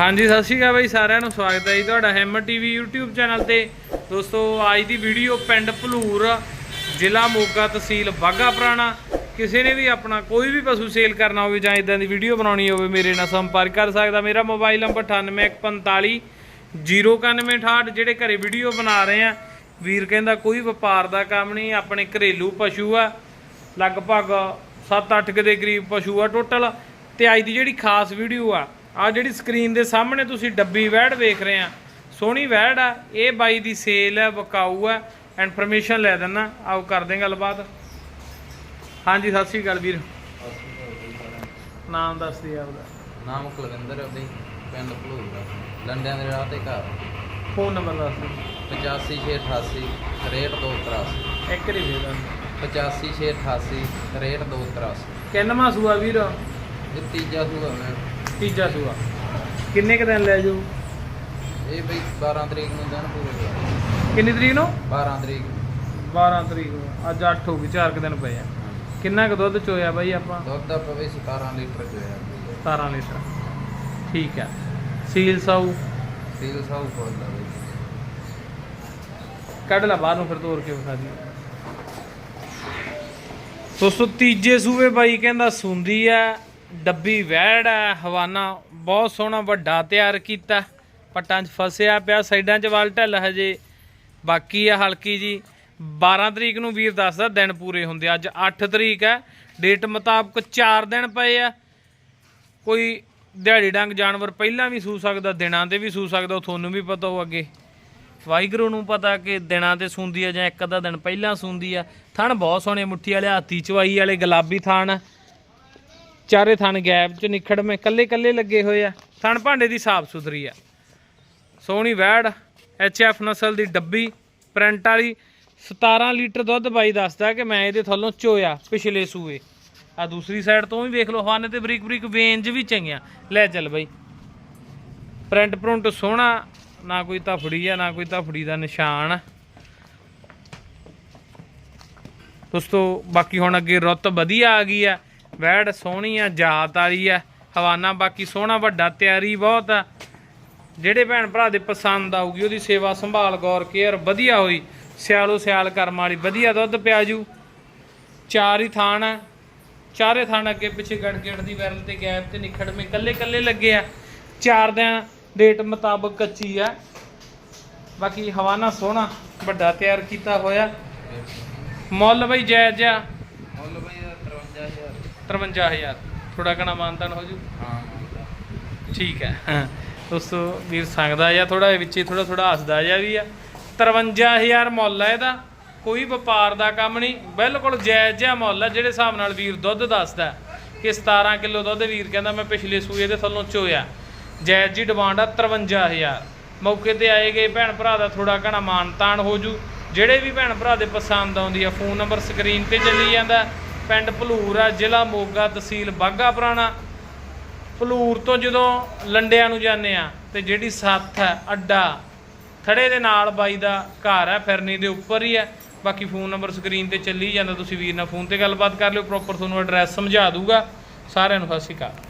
ਹਾਂਜੀ, ਸਤਿ ਸ਼੍ਰੀ ਅਕਾਲ ਬਾਈ ਸਾਰਿਆਂ ਨੂੰ, ਸਵਾਗਤ ਹੈ ਜੀ ਤੁਹਾਡਾ ਹੈਮਰ ਟੀਵੀ YouTube ਚੈਨਲ ਤੇ। ਦੋਸਤੋ, ਅੱਜ ਦੀ ਵੀਡੀਓ ਪਿੰਡ ਭਲੂਰ, ਜ਼ਿਲ੍ਹਾ ਮੋਗਾ ਤਹਿਸੀਲ ਬਾਘਾ ਪੁਰਾਣਾ। ਕਿਸੇ ਨੇ ਵੀ ਆਪਣਾ ਕੋਈ ਵੀ ਪਸ਼ੂ ਸੇਲ ਕਰਨਾ ਹੋਵੇ ਜਾਂ ਇਦਾਂ ਦੀ ਵੀਡੀਓ ਬਣਾਉਣੀ ਹੋਵੇ, ਮੇਰੇ ਨਾਲ ਸੰਪਰਕ ਕਰ ਸਕਦਾ। ਮੇਰਾ ਮੋਬਾਈਲ ਨੰਬਰ 9845 09168 ਜਿਹੜੇ ਘਰੇ ਵੀਡੀਓ ਬਣਾ ਰਹੇ ਆ। ਵੀਰ ਕਹਿੰਦਾ, ਕੋਈ ਵਪਾਰ ਦਾ ਕੰਮ ਨਹੀਂ, ਆਪਣੇ ਘਰੇਲੂ ਪਸ਼ੂ ਆ। ਲਗਭਗ 7-8 ਦੇ ਕਰੀਬ ਪਸ਼ੂ ਆ ਟੋਟਲ ਤੇ ਅੱਜ ਦੀ ਜਿਹੜੀ ਖਾਸ ਵੀਡੀਓ ਆ ਆ ਜਿਹੜੀ ਸਕਰੀਨ ਦੇ ਸਾਹਮਣੇ ਤੁਸੀਂ ਡੱਬੀ ਵੈੜ ਵੇਖ ਰਹੇ ਆ ਸੋਹਣੀ ਵੈੜ ਆ ਇਹ ਬਾਈ ਦੀ ਸੇਲ ਹੈ ਵਕਾਊ ਆ ਇਨਫੋਰਮੇਸ਼ਨ ਲੈ ਦਿੰਨਾ ਆਓ ਕਰਦੇ ਹਾਂ ਗੱਲਬਾਤ। ਹਾਂਜੀ ਸਤਿ ਸ਼੍ਰੀ ਅਕਾਲ ਵੀਰ। ਨਾਮ ਦੱਸ ਦੇ ਆਪਦਾ। ਨਾਮ ਕੁਲਵਿੰਦਰ ਹੈ ਬਈ ਪਿੰਡ ਭਲੂਰ ਲੰਡਿਆਂ ਦੇ ਰਾਹ ਤੇ ਘਰ। ਫੋਨ ਨੰਬਰ ਦੱਸ ਦੇ 85688 6283 ਇੱਕ ਰੀ ਦੇ 85688 6283 ਕਿੰਨਵਾਂ ਸੂਆ ਵੀਰ? ਇਹ ਤੀਜਾ ਸੂਆ ਮੈਂ। ਤੀਜਾ ਸੂਆ। ਕਿੰਨੇ ਕ ਦਿਨ ਲੈ ਜਾਊ? ਇਹ ਬਈ 12 ਤਰੀਕ ਨੂੰ ਦਿਨ ਪੂਰੇ ਹੋਏ। ਕਿੰਨੀ ਤਰੀਕ ਨੂੰ? 12 ਤਰੀਕ। ਨੂੰ। 12 ਤਰੀਕ ਨੂੰ। ਅੱਜ 8 ਹੋ ਗਈ 4 ਕ ਦਿਨ ਪਏ ਆ। ਕਿੰਨਾ ਕ ਦੁੱਧ ਚੋਇਆ ਬਾਈ ਆਪਾਂ? ਦੁੱਧ ਦਾ ਪਵੇ 17 ਲੀਟਰ ਜੋ ਹੈ 17 ਲੀਟਰ। ਠੀਕ ਹੈ ਸੀਲ ਸਾਊ? ਸੀਲ ਸਾਊ ਫੁੱਲ ਦਾ ਬਈ। ਕੱਢ ਲੈ ਬਾਹਰ ਨੂੰ ਫਿਰ ਤੋੜ ਕੇ ਵਿਖਾ ਦੀ ਦੋਸਤੋ ਤੀਜੇ ਸੂਵੇ ਬਾਈ ਕਹਿੰਦਾ ਸੁੰਦੀ ਆ। ਡੱਬੀ ਵੈੜ ਹੈ, ਹਵਾਨਾ ਬਹੁਤ ਸੋਹਣਾ ਵੱਡਾ ਤਿਆਰ ਕੀਤਾ। ਪੱਟਾਂ 'ਚ ਫਸਿਆ ਪਿਆ, ਸਾਈਡਾਂ 'ਚ ਵਾਲ ਢੱਲ ਹਜੇ ਬਾਕੀ ਆ ਹਲਕੀ ਜੀ। 12 ਤਰੀਕ ਨੂੰ ਵੀਰ ਦੱਸਦਾ, ਦਿਨ ਪੂਰੇ ਹੁੰਦੇ ਅੱਜ 8 ਤਰੀਕ ਹੈ, ਡੇਟ ਮੁਤਾਬਕ 4 ਦਿਨ ਪਏ ਆ। ਕੋਈ ਦਿਹਾੜੀ ਡੰਗ ਜਾਨਵਰ ਪਹਿਲਾਂ ਵੀ ਸੂ ਸਕਦਾ, ਦਿਨਾਂ ਤੇ ਵੀ ਸੂ ਸਕਦਾ, ਉਹ ਤੁਹਾਨੂੰ ਵੀ ਪਤਾ ਹੋ ਅੱਗੇ ਵਾਹਿਗੁਰੂ ਨੂੰ ਪਤਾ ਕਿ ਦਿਨਾਂ ਤੇ ਸੂੰਦੀ ਆ ਜਾਂ ਇੱਕ ਅੱਧਾ ਦਿਨ ਪਹਿਲਾਂ ਸੂੰਦੀ ਆ। ਥਣ ਬਹੁਤ ਸੋਹਣੇ ਮੁੱਠੀ ਵਾਲੇ, ਹਾਥੀ ਚਵਾਈ ਵਾਲੇ, ਗੁਲਾਬੀ ਥਣ। ਚਾਰੇ ਥਣ ਗੈਪ ਚ ਨਿਖੜਵੇਂ ਕੱਲੇ ਕੱਲੇ ਲੱਗੇ ਹੋਏ ਆ। ਥਣ ਭਾਂਡੇ ਦੀ ਸਾਫ਼ ਸੁਥਰੀ ਆ। ਸੋਹਣੀ ਵੈੜ ਐਚ ਐਫ ਨਸਲ ਦੀ ਡੱਬੀ ਪ੍ਰਿੰਟ ਵਾਲੀ 17 ਲੀਟਰ ਦੁੱਧ ਬਾਈ ਦੱਸਦਾ ਕਿ ਮੈਂ ਇਹਦੇ ਥੱਲੋਂ ਚੋਇਆ ਪਿਛਲੇ ਸੂਏ। ਆ ਦੂਸਰੀ ਸਾਈਡ ਤੋਂ ਵੀ ਵੇਖ ਲਓ ਹਵਾਨੇ ਤੇ ਬਰੀਕ ਬਰੀਕ ਵੇਂਜ ਵੀ ਚੰਗੀਆਂ। ਲੈ ਚੱਲ ਬਾਈ। ਪ੍ਰਿੰਟ ਪ੍ਰਿੰਟ ਸੋਹਣਾ, ਨਾ ਕੋਈ ਧਫੜੀ ਆ, ਨਾ ਕੋਈ ਧਫੜੀ ਦਾ ਨਿਸ਼ਾਨ। ਦੋਸਤੋ, ਬਾਕੀ ਹੁਣ ਅੱਗੇ ਰੁੱਤ ਵਧੀਆ ਆ ਗਈ ਆ। ਵੈੜ ਸੋਹਣੀ ਆ, ਜਾਤ ਵਾਲੀ ਆ, ਹਵਾਨਾ ਬਾਕੀ ਸੋਹਣਾ ਵੱਡਾ, ਤਿਆਰੀ ਬਹੁਤ ਆ। ਜਿਹੜੇ ਭੈਣ ਭਰਾ ਦੇ ਪਸੰਦ ਆਊਗੀ, ਉਹਦੀ ਸੇਵਾ ਸੰਭਾਲ, ਗੌਰ, ਕੇਅਰ ਵਧੀਆ ਹੋਈ। ਸਿਆਲੋ ਸਿਆਲ ਕਰਮ ਵਾਲੀ, ਵਧੀਆ ਦੁੱਧ ਪਿਆਜੂ। ਚਾਰ ਹੀ ਥਾਣ ਆ। ਚਾਰੇ ਥਾਣ ਅੱਗੇ ਪਿੱਛੇ ਗੜ ਗੜ ਦੀ ਵੈਰਲ ਤੇ ਗੈਪ ਤੇ ਨਿਖੜਵੇਂ ਕੱਲੇ ਕੱਲੇ ਲੱਗੇ ਆ। ਚਾਰ ਦਿਨ ਡੇਟ ਮੁਤਾਬਕ ਕੱਚੀ ਆ। ਬਾਕੀ ਹਵਾਨਾ ਸੋਹਣਾ, ਵੱਡਾ ਤਿਆਰ ਕੀਤਾ ਹੋਇਆ। ਮੁੱਲ ਬਈ ਜਾਇਜ਼ ਜਿਹਾ 53000 53000 ਥੋੜਾ ਘਣਾ ਮਾਨਤਾਨ ਹੋ ਜੂ? ਹਾਂ ਠੀਕ ਹੈ। ਦੋਸਤੋ ਵੀਰ ਸੰਗਦਾ ਜਾਂ ਥੋੜਾ ਵਿੱਚ ਹੀ ਥੋੜਾ ਥੋੜਾ ਹੱਸਦਾ ਜਾਂ ਵੀ ਆ। 53000 ਮੁੱਲ ਹੈ ਇਹਦਾ। ਕੋਈ ਵਪਾਰ ਦਾ ਕੰਮ ਨਹੀਂ। ਬਿਲਕੁਲ ਜਾਇਜ਼ ਜਿਹਾ ਮੁੱਲ ਹੈ ਜਿਹੜੇ ਹਿਸਾਬ ਨਾਲ ਵੀਰ ਦੁੱਧ ਦੱਸਦਾ ਕਿ 17 ਕਿਲੋ ਦੁੱਧ ਵੀਰ ਕਹਿੰਦਾ ਮੈਂ ਪਿਛਲੇ ਸੂਏ ਦੇ ਥੱਲੋਂ ਚੋਇਆ। ਜਾਇਜ਼ ਜੀ ਡਿਮਾਂਡ ਆ 53000 ਮੌਕੇ ਤੇ ਆਏ ਗਏ ਭੈਣ ਭਰਾ ਦਾ ਥੋੜਾ ਘਣਾ ਮਾਨਤਾਨ ਹੋ ਜੂ। ਜਿਹੜੇ ਵੀ ਭੈਣ ਭਰਾ ਦੇ ਪਸੰਦ ਆਉਂਦੀ ਆ ਫੋਨ ਨੰਬਰ ਸਕਰੀਨ ਤੇ ਚੱਲੀ ਜਾਂਦਾ। ਪਿੰਡ ਭਲੂਰ ਆ, ਜ਼ਿਲ੍ਹਾ ਮੋਗਾ ਤਹਿਸੀਲ ਬਾਘਾ ਪੁਰਾਣਾ। ਭਲੂਰ ਤੋਂ ਜਦੋਂ ਲੰਡਿਆਂ ਨੂੰ ਜਾਂਦੇ ਆ ਤੇ ਜਿਹੜੀ ਸੱਥ ਹੈ, ਅੱਡਾ, ਥੜੇ ਦੇ ਨਾਲ ਬਾਈ ਦਾ ਘਰ ਹੈ, ਫਿਰਨੀ ਦੇ ਉੱਪਰ ਹੀ ਹੈ। ਬਾਕੀ ਫੋਨ ਨੰਬਰ ਸਕਰੀਨ ਤੇ ਚੱਲੀ ਜਾਂਦਾ, ਤੁਸੀਂ ਵੀਰ ਨਾਲ ਫੋਨ ਤੇ ਗੱਲਬਾਤ ਕਰ ਲਿਓ ਪ੍ਰੋਪਰ ਤੁਹਾਨੂੰ ਐਡਰੈਸ ਸਮਝਾ ਦੂਗਾ। ਸਾਰਿਆਂ ਨੂੰ ਸਤਿ ਸ਼੍ਰੀ ਅਕਾਲ।